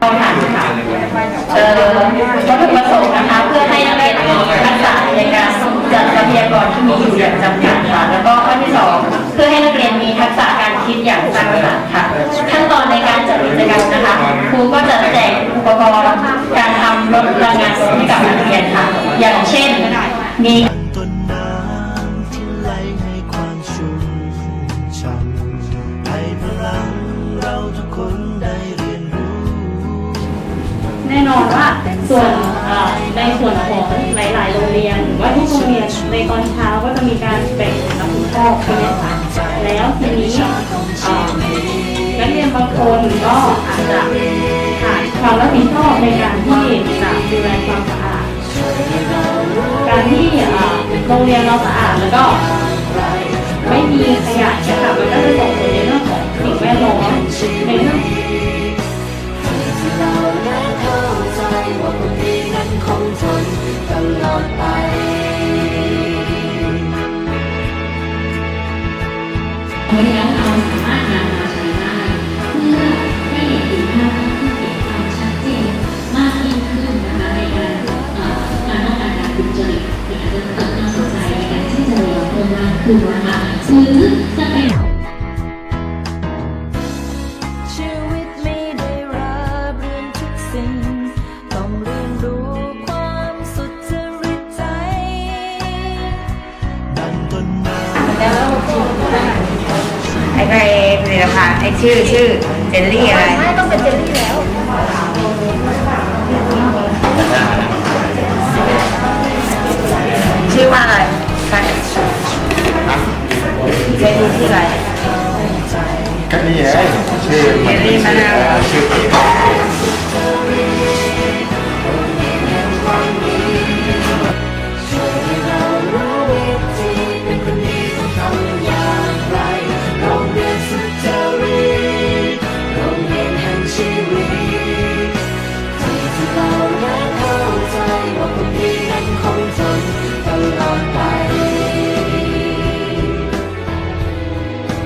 เอ่อวัตถุประสงค์นะคะเพื่อให้นักเรียนมีทักษะในการจัดทรัพยากรที่มีอยู่อย่างจำกัดค่ะแล้วก็ข้อที่สองเพื่อให้นักเรียนมีทักษะการคิดอย่างสร้างสรรค์ค่ะ ขั้นตอนในการจัดกิจกรรมนะคะครูก็จะแจกอุปกรณ์การทำรถพลังงานให้กับนักเรียนค่ะ อย่างเช่นมี น่นอนว่าส่วนในส่วนของหลายๆโรงเรียนหรือว่าทุกโรงเรียนในตอนเช้าก็จะมีการแบ่งรับผิดชอบใช่ไหมคะแล้วทีนี้นักเรียนบางคนก็อาจจะขาดความรับผิดชอบในการที่จะดูแลความสะอาดการที่โรงเรียนเราสะอาดแล้วก็ไม่มีขยะ เพิ่มมากขึ้นะคะหรือจะเป็นชีวิตไม่ได้ราบเรียนทุกสิ่ง ต้องเรียนรู้ความสุจริตใจดังต้นไอ้ไอ้ผลิตภัณฑ์ไอ้ชื่อชื่อเจลลี่อะไร ไม่ต้องเป็นเจลลี่แล้ว เจลลี่มะนาวชื่อ